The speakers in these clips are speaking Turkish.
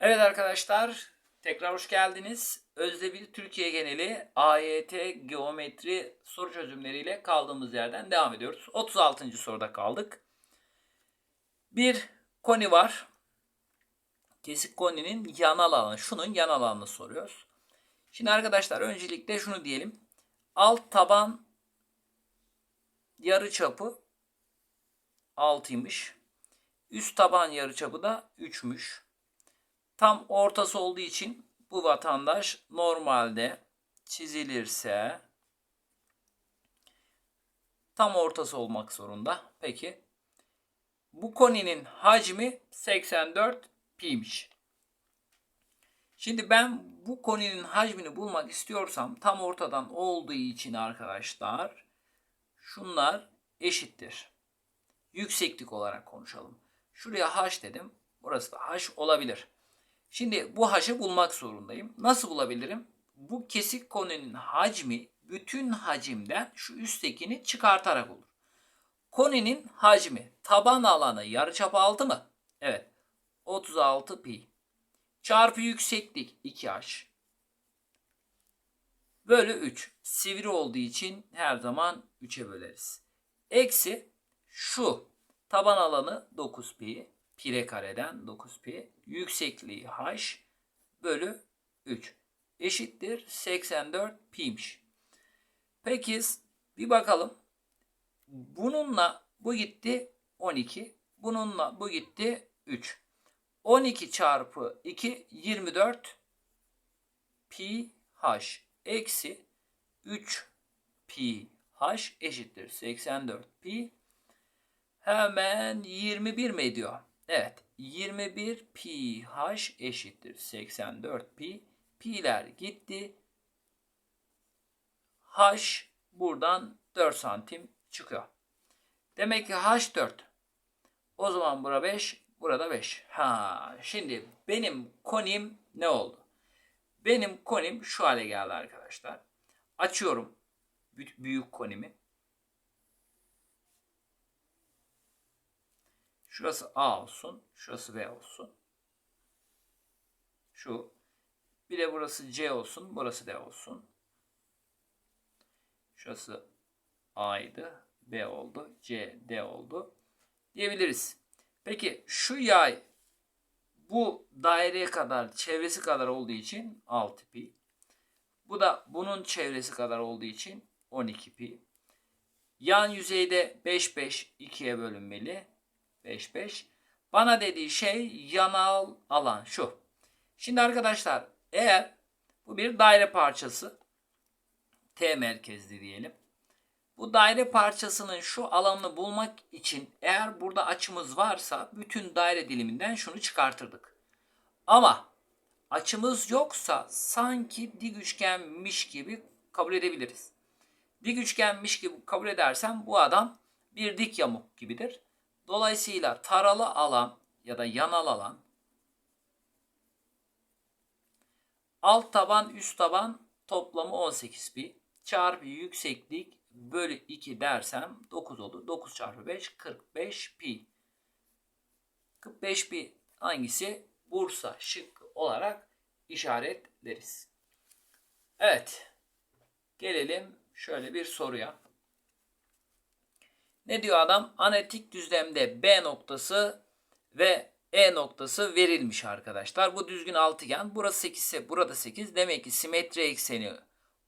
Evet arkadaşlar, tekrar hoş geldiniz. Özdemir Türkiye geneli AYT geometri soru çözümleriyle kaldığımız yerden devam ediyoruz. 36. soruda kaldık. Bir koni var. Kesik koninin yanal alanı, şunun yanal alanını soruyoruz. Şimdi arkadaşlar öncelikle şunu diyelim. Alt taban yarıçapı 6'ymış. Üst taban yarıçapı da 3'müş. Tam ortası olduğu için bu vatandaş normalde çizilirse tam ortası olmak zorunda. Peki bu koninin hacmi 84 pi'miş. Şimdi ben bu koninin hacmini bulmak istiyorsam tam ortadan olduğu için arkadaşlar şunlar eşittir. Yükseklik olarak konuşalım. Şuraya h dedim. Burası da h olabilir. Şimdi bu h'ı bulmak zorundayım. Nasıl bulabilirim? Bu kesik koninin hacmi bütün hacimden şu üsttekini çıkartarak olur. Koninin hacmi taban alanı yarıçap 6 mı? Evet. 36 pi. Çarpı yükseklik 2h. Bölü 3. Sivri olduğu için her zaman 3'e böleriz. Eksi şu taban alanı 9 pi. Pire kareden 9 pi. Yüksekliği h bölü 3. Eşittir 84 pi'miş. Peki bir bakalım. Bununla bu gitti 12. Bununla bu gitti 3. 12 çarpı 2 24 pi h eksi 3 pi h eşittir 84 pi. Hemen 21 mi ediyor? Evet 21 pi h eşittir 84 pi. Pi'ler gitti. H buradan 4 santim çıkıyor. Demek ki h 4. O zaman bura 5, burada 5. Ha, şimdi benim konim ne oldu? Benim konim şu hale geldi arkadaşlar. Açıyorum büyük konimi. Şurası A olsun. Şurası B olsun. Şu. Bir de burası C olsun. Burası D olsun. Şurası A'ydı. B oldu. C, D oldu. Diyebiliriz. Peki şu yay bu daireye kadar çevresi kadar olduğu için 6 pi. Bu da bunun çevresi kadar olduğu için 12 pi. Yan yüzeyde 5 5 2'ye bölünmeli. 5 5. Bana dediği şey yanal alan şu. Şimdi arkadaşlar eğer bu bir daire parçası T merkezli diyelim. Bu daire parçasının şu alanını bulmak için eğer burada açımız varsa bütün daire diliminden şunu çıkartırdık. Ama açımız yoksa sanki dik üçgenmiş gibi kabul edebiliriz. Dik üçgenmiş gibi kabul edersem bu adam bir dik yamuk gibidir. Dolayısıyla taralı alan ya da yanal alan alt taban üst taban toplamı 18 pi çarpı yükseklik bölü 2 dersem 9 olur. 9 çarpı 5 45 pi. 45 pi hangisi? Bursa şık olarak işaretleriz. Evet. Gelelim şöyle bir soruya. Ne diyor adam? Analitik düzlemde B noktası ve E noktası verilmiş arkadaşlar. Bu düzgün altıgen. Burası 8 ise burada 8. Demek ki simetri ekseni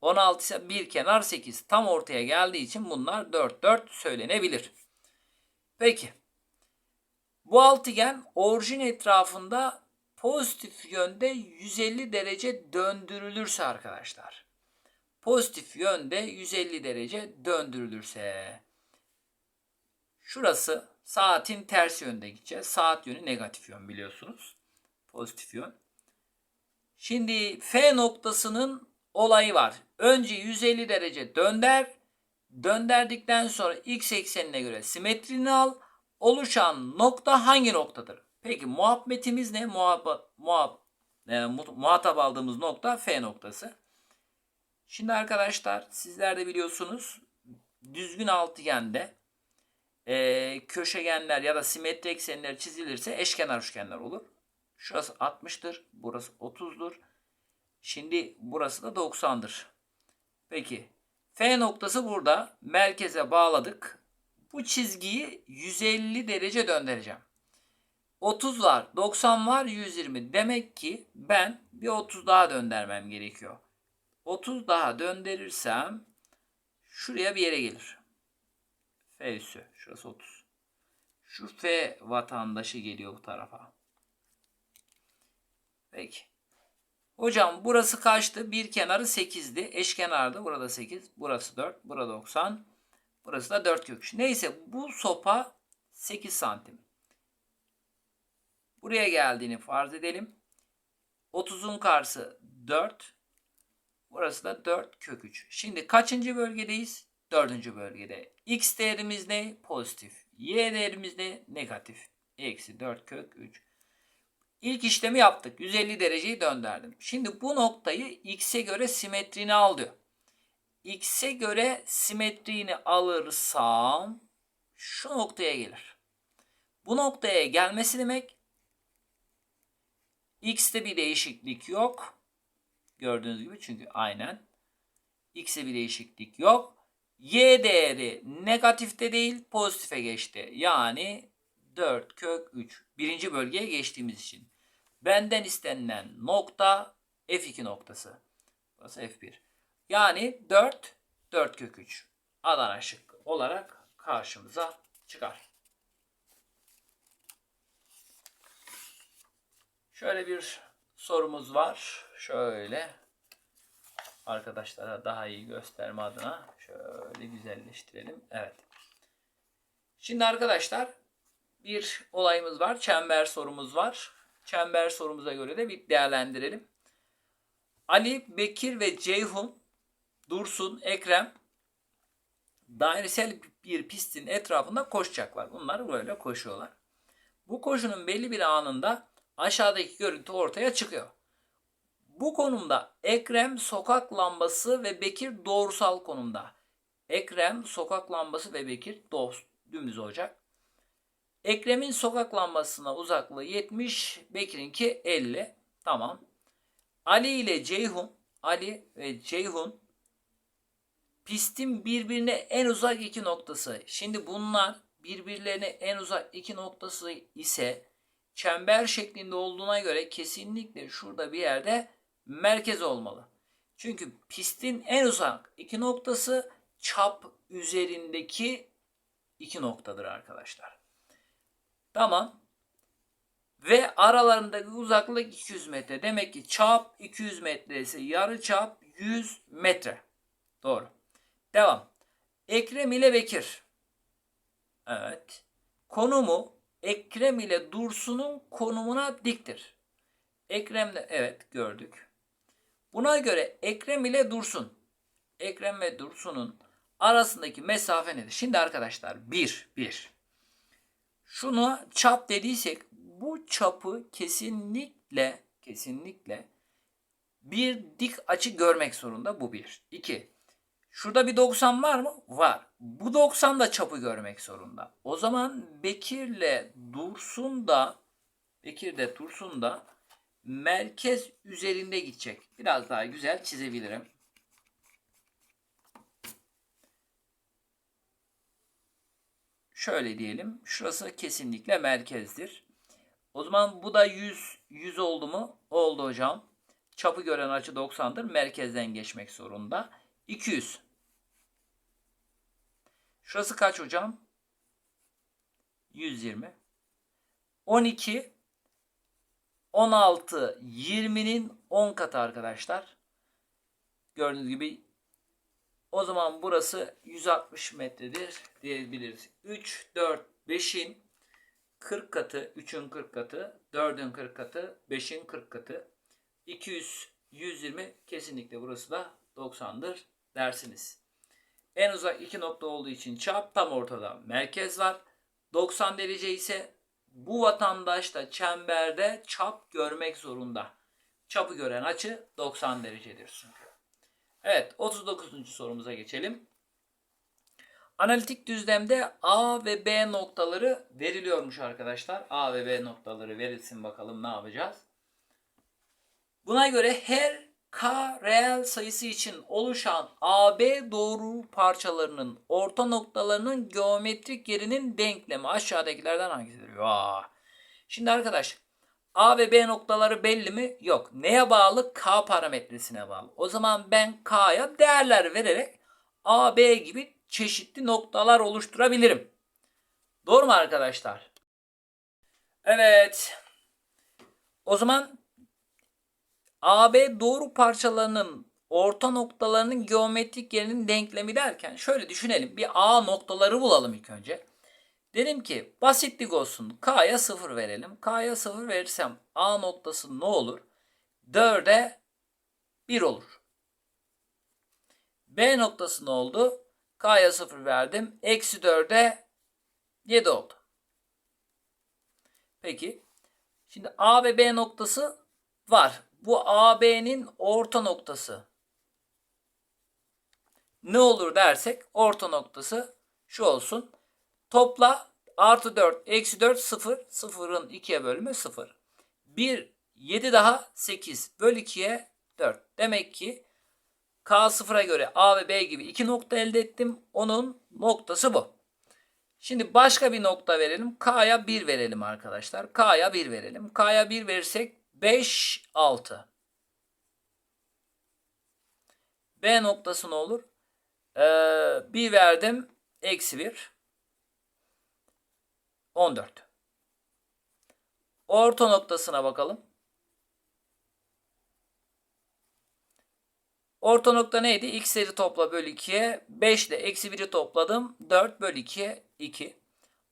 16 ise bir kenar 8. Tam ortaya geldiği için bunlar 4 4 söylenebilir. Peki. Bu altıgen orijin etrafında pozitif yönde 150 derece döndürülürse arkadaşlar. Pozitif yönde 150 derece döndürülürse. Şurası saatin ters yönde gideceğiz. Saat yönü negatif yön biliyorsunuz. Pozitif yön. Şimdi F noktasının olayı var. Önce 150 derece dönder. Dönderdikten sonra x eksenine göre simetrini al. Oluşan nokta hangi noktadır? Peki muhabbetimiz ne? Muhab muhab e, muhatap aldığımız nokta F noktası. Şimdi arkadaşlar sizler de biliyorsunuz düzgün altıgende e, köşegenler ya da simetri eksenler çizilirse eşkenar üçgenler olur. Şurası 60'tır. Burası 30'dur. Şimdi burası da 90'dır. Peki. F noktası burada. Merkeze bağladık. Bu çizgiyi 150 derece döndüreceğim. 30 var, 90 var, 120. Demek ki ben bir 30 daha döndürmem gerekiyor. 30 daha döndürürsem şuraya bir yere gelir. F üssü. Şurası 30. Şu F vatandaşı geliyor bu tarafa. Peki. Hocam burası kaçtı? Bir kenarı 8'di. Eşkenardı. Burada 8. Burası 4. Burada 90. Burası da 4 kök. Neyse bu sopa 8 santim. Buraya geldiğini farz edelim. 30'un karşısı 4. Burası da 4 kök 3. Şimdi kaçıncı bölgedeyiz? Dördüncü bölgede. X değerimiz ne? Pozitif. Y değerimiz ne? Negatif. Eksi 4 kök 3. İlk işlemi yaptık. 150 dereceyi döndürdüm. Şimdi bu noktayı x'e göre simetrini al diyor. x'e göre simetrini alırsam şu noktaya gelir. Bu noktaya gelmesi demek x'te bir değişiklik yok. Gördüğünüz gibi çünkü aynen. x'e bir değişiklik yok. Y değeri negatifte değil pozitife geçti. Yani 4 kök 3. Birinci bölgeye geçtiğimiz için. Benden istenilen nokta F2 noktası. Burası F1. Yani 4, 4 kök 3. Adana şık olarak karşımıza çıkar. Şöyle bir sorumuz var. Şöyle arkadaşlara daha iyi gösterme adına şöyle güzelleştirelim. Evet. Şimdi arkadaşlar bir olayımız var. Çember sorumuz var. Çember sorumuza göre de bir değerlendirelim. Ali, Bekir ve Ceyhun, Dursun, Ekrem dairesel bir pistin etrafında koşacaklar. Bunlar böyle koşuyorlar. Bu koşunun belli bir anında aşağıdaki görüntü ortaya çıkıyor. Bu konumda Ekrem sokak lambası ve Bekir doğrusal konumda. Ekrem sokak lambası ve Bekir doğru, dümdüz olacak. Ekrem'in sokak lambasına uzaklığı 70, Bekir'inki 50. Tamam. Ali ile Ceyhun, Ali ve Ceyhun pistin birbirine en uzak iki noktası. Şimdi bunlar birbirlerine en uzak iki noktası ise çember şeklinde olduğuna göre kesinlikle şurada bir yerde merkez olmalı. Çünkü pistin en uzak iki noktası çap üzerindeki iki noktadır arkadaşlar. Tamam. Ve aralarındaki uzaklık 200 metre. Demek ki çap 200 metre ise yarı çap 100 metre. Doğru. Devam. Ekrem ile Bekir. Evet. Konumu Ekrem ile Dursun'un konumuna diktir. Ekrem de evet gördük. Buna göre Ekrem ile Dursun. Ekrem ve Dursun'un arasındaki mesafe nedir? Şimdi arkadaşlar 1 1. Şunu çap dediysek bu çapı kesinlikle kesinlikle bir dik açı görmek zorunda bu bir. İki. Şurada bir 90 var mı? Var. Bu 90 da çapı görmek zorunda. O zaman Bekir'le Dursun da Bekir de Dursun da merkez üzerinde gidecek. Biraz daha güzel çizebilirim. Şöyle diyelim. Şurası kesinlikle merkezdir. O zaman bu da 100 100 oldu mu? Oldu hocam. Çapı gören açı 90'dır. Merkezden geçmek zorunda. 200. Şurası kaç hocam? 120. 12 16 20'nin 10 katı arkadaşlar. Gördüğünüz gibi o zaman burası 160 metredir diyebiliriz. 3, 4, 5'in 40 katı, 3'ün 40 katı, 4'ün 40 katı, 5'in 40 katı. 200, 120 kesinlikle burası da 90'dır dersiniz. En uzak iki nokta olduğu için çap tam ortada merkez var. 90 derece ise bu vatandaş da çemberde çap görmek zorunda. Çapı gören açı 90 derecedir çünkü. Evet 39. sorumuza geçelim. Analitik düzlemde A ve B noktaları veriliyormuş arkadaşlar. A ve B noktaları verilsin bakalım ne yapacağız. Buna göre her K reel sayısı için oluşan AB doğru parçalarının orta noktalarının geometrik yerinin denklemi aşağıdakilerden hangisidir? Vaa. Şimdi arkadaş A ve B noktaları belli mi? Yok. Neye bağlı? K parametresine bağlı. O zaman ben K'ya değerler vererek A, B gibi çeşitli noktalar oluşturabilirim. Doğru mu arkadaşlar? Evet. O zaman AB doğru parçalarının orta noktalarının geometrik yerinin denklemi derken şöyle düşünelim. Bir A noktaları bulalım ilk önce. Dedim ki basitlik olsun. K'ya 0 verelim. K'ya 0 verirsem A noktası ne olur? 4'e 1 olur. B noktası ne oldu? K'ya 0 verdim. Eksi 4'e 7 oldu. Peki. Şimdi A ve B noktası var. Bu AB'nin orta noktası. Ne olur dersek orta noktası şu olsun. Topla artı 4 eksi 4 0. 0'ın 2'ye bölümü 0. 1 7 daha 8 böl 2'ye 4. Demek ki K sıfıra göre A ve B gibi iki nokta elde ettim. Onun noktası bu. Şimdi başka bir nokta verelim. K'ya 1 verelim arkadaşlar. K'ya 1 verelim. K'ya 1 verirsek 5, 6. B noktası ne olur? Ee, 1 verdim. Eksi 1. 14. Orta noktasına bakalım. Orta nokta neydi? X'leri topla böl 2'ye. 5 ile eksi 1'i topladım. 4 böl 2'ye 2.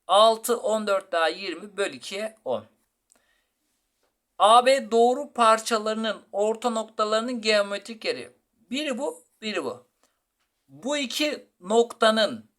6, 14 daha 20 böl 2'ye 10. AB doğru parçalarının orta noktalarının geometrik yeri. Biri bu, biri bu. Bu iki noktanın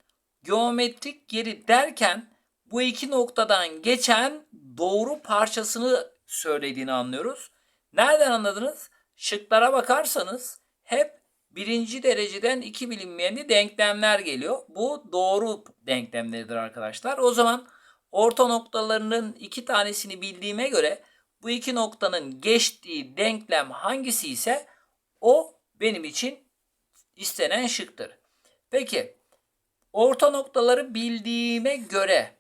geometrik yeri derken bu iki noktadan geçen doğru parçasını söylediğini anlıyoruz. Nereden anladınız? Şıklara bakarsanız hep birinci dereceden iki bilinmeyenli denklemler geliyor. Bu doğru denklemleridir arkadaşlar. O zaman orta noktalarının iki tanesini bildiğime göre bu iki noktanın geçtiği denklem hangisi ise o benim için istenen şıktır. Peki orta noktaları bildiğime göre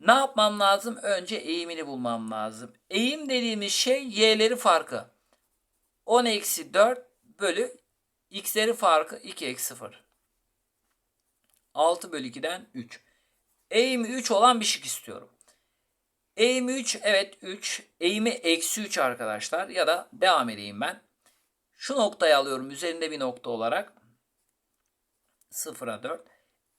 ne yapmam lazım? Önce eğimini bulmam lazım. Eğim dediğimiz şey y'leri farkı. 10 eksi 4 bölü x'leri farkı 2 eksi 0. 6 bölü 2'den 3. Eğimi 3 olan bir şık istiyorum. Eğimi 3 evet 3. Eğimi eksi 3 arkadaşlar ya da devam edeyim ben. Şu noktayı alıyorum üzerinde bir nokta olarak. 0'a 4.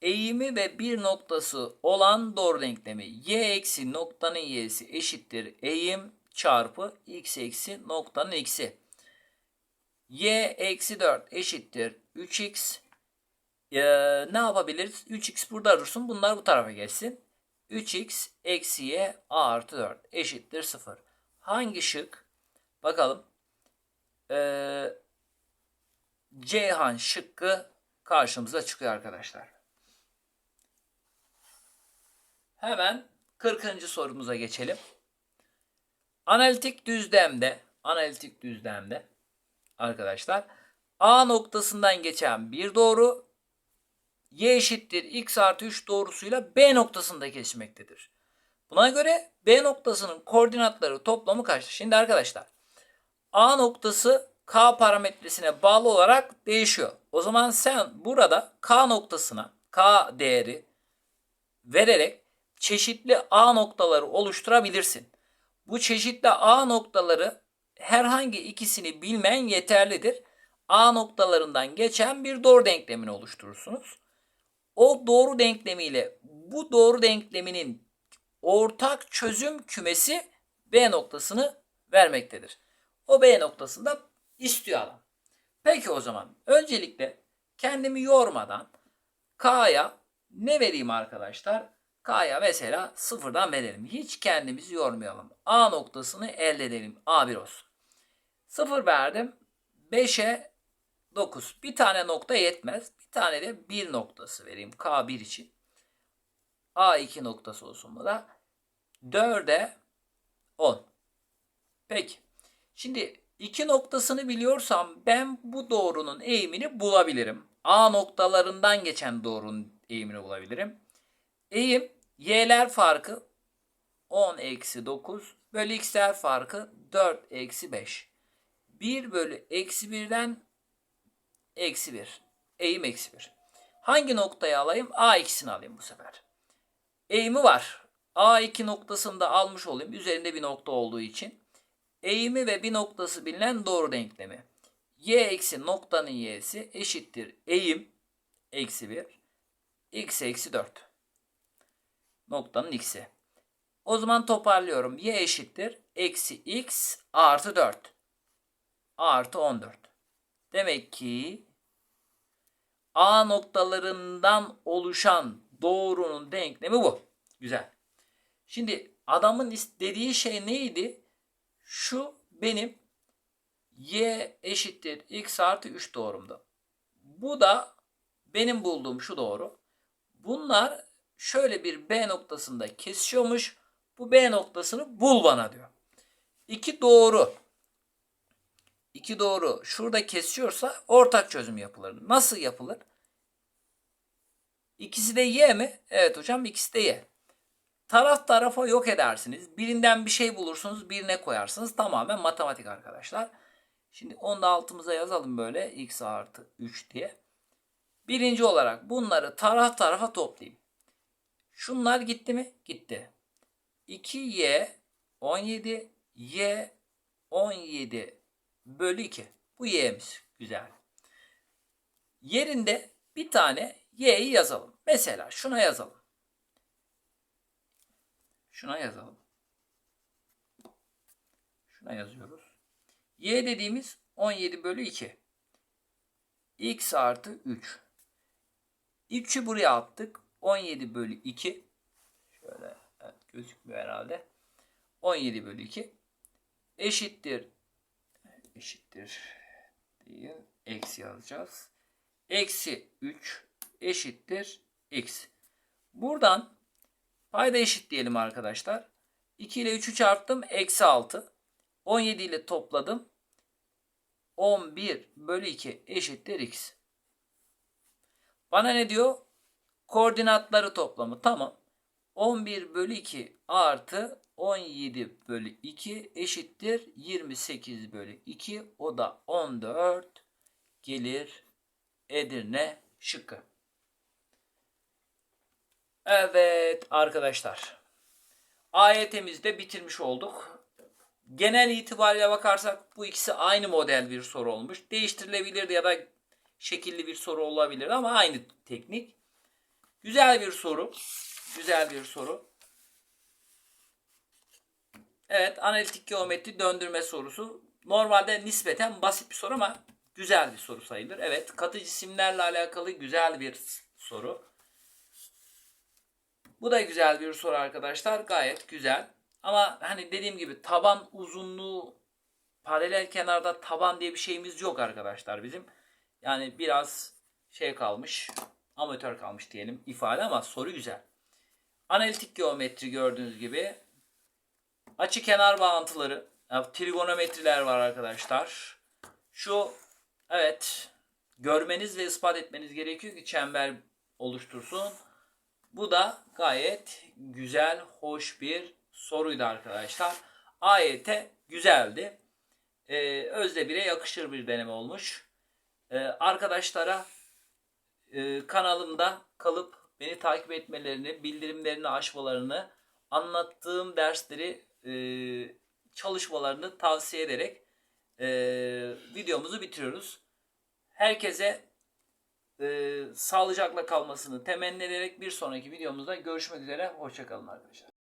Eğimi ve bir noktası olan doğru denklemi. Y eksi noktanın y'si eşittir. Eğim çarpı x eksi noktanın x'i. Y eksi 4 eşittir. 3x. Ee, ne yapabiliriz? 3x burada dursun. Bunlar bu tarafa geçsin. 3x eksi y artı 4 eşittir 0. Hangi şık? Bakalım. Ee, Ceyhan şıkkı karşımıza çıkıyor arkadaşlar. Hemen 40. sorumuza geçelim. Analitik düzlemde, analitik düzlemde arkadaşlar A noktasından geçen bir doğru y eşittir x artı 3 doğrusuyla B noktasında kesişmektedir. Buna göre B noktasının koordinatları toplamı kaçtır? Şimdi arkadaşlar A noktası K parametresine bağlı olarak değişiyor. O zaman sen burada K noktasına K değeri vererek çeşitli A noktaları oluşturabilirsin. Bu çeşitli A noktaları herhangi ikisini bilmen yeterlidir. A noktalarından geçen bir doğru denklemini oluşturursunuz. O doğru denklemiyle bu doğru denkleminin ortak çözüm kümesi B noktasını vermektedir. O B noktasında istiyor adam. Peki o zaman öncelikle kendimi yormadan K'ya ne vereyim arkadaşlar? K'ya mesela sıfırdan verelim. Hiç kendimizi yormayalım. A noktasını elde edelim. A1 olsun. Sıfır verdim. 5'e 9. Bir tane nokta yetmez. Bir tane de 1 noktası vereyim K1 için. A2 noktası olsun bu da. 4'e 10. Peki. Şimdi iki noktasını biliyorsam ben bu doğrunun eğimini bulabilirim. A noktalarından geçen doğrunun eğimini bulabilirim. Eğim y'ler farkı 10 eksi 9 bölü x'ler farkı 4 eksi 5. 1 bölü eksi 1'den eksi 1. Eğim eksi 1. Hangi noktayı alayım? A ikisini alayım bu sefer. Eğimi var. A2 noktasını da almış olayım. Üzerinde bir nokta olduğu için. Eğimi ve bir noktası bilinen doğru denklemi. Y eksi noktanın y'si eşittir. Eğim eksi 1. X eksi 4. Noktanın x'i. O zaman toparlıyorum. Y eşittir. Eksi x artı 4. Artı 14. Demek ki A noktalarından oluşan doğrunun denklemi bu. Güzel. Şimdi adamın istediği şey neydi? Şu benim y eşittir x artı 3 doğrumda. Bu da benim bulduğum şu doğru. Bunlar şöyle bir B noktasında kesişiyormuş. Bu B noktasını bul bana diyor. İki doğru. İki doğru şurada kesişiyorsa ortak çözüm yapılır. Nasıl yapılır? İkisi de y mi? Evet hocam ikisi de y. Taraf tarafa yok edersiniz. Birinden bir şey bulursunuz, birine koyarsınız. Tamamen matematik arkadaşlar. Şimdi onu da altımıza yazalım böyle x artı 3 diye. Birinci olarak bunları taraf tarafa toplayayım. Şunlar gitti mi? Gitti. 2y 17 y 17 bölü 2. Bu y'miz. Güzel. Yerinde bir tane y'yi yazalım. Mesela şuna yazalım. Şuna yazalım. Şuna yazıyoruz. Y dediğimiz 17 bölü 2. X artı 3. 3'ü buraya attık. 17 bölü 2. Şöyle evet, gözükmüyor herhalde. 17 bölü 2. Eşittir. Eşittir. Değil. Eksi yazacağız. Eksi 3 eşittir x. Buradan payda eşit diyelim arkadaşlar. 2 ile 3'ü çarptım. Eksi 6. 17 ile topladım. 11 bölü 2 eşittir x. Bana ne diyor? Koordinatları toplamı. Tamam. 11 bölü 2 artı 17 bölü 2 eşittir 28 bölü 2. O da 14 gelir Edirne şıkkı. Evet arkadaşlar. AYT'mizde bitirmiş olduk. Genel itibariyle bakarsak bu ikisi aynı model bir soru olmuş. Değiştirilebilir ya da şekilli bir soru olabilir ama aynı teknik. Güzel bir soru. Güzel bir soru. Evet analitik geometri döndürme sorusu. Normalde nispeten basit bir soru ama güzel bir soru sayılır. Evet katı cisimlerle alakalı güzel bir soru. Bu da güzel bir soru arkadaşlar. Gayet güzel. Ama hani dediğim gibi taban uzunluğu paralel kenarda taban diye bir şeyimiz yok arkadaşlar bizim. Yani biraz şey kalmış. Amatör kalmış diyelim ifade ama soru güzel. Analitik geometri gördüğünüz gibi. Açı kenar bağıntıları. Yani trigonometriler var arkadaşlar. Şu evet görmeniz ve ispat etmeniz gerekiyor ki çember oluştursun. Bu da gayet güzel, hoş bir soruydu arkadaşlar. AYT güzeldi. Ee, Özde 1'e yakışır bir deneme olmuş. Ee, arkadaşlara e, kanalımda kalıp beni takip etmelerini, bildirimlerini açmalarını, anlattığım dersleri e, çalışmalarını tavsiye ederek e, videomuzu bitiriyoruz. Herkese e, sağlıcakla kalmasını temenni ederek bir sonraki videomuzda görüşmek üzere. Hoşçakalın arkadaşlar.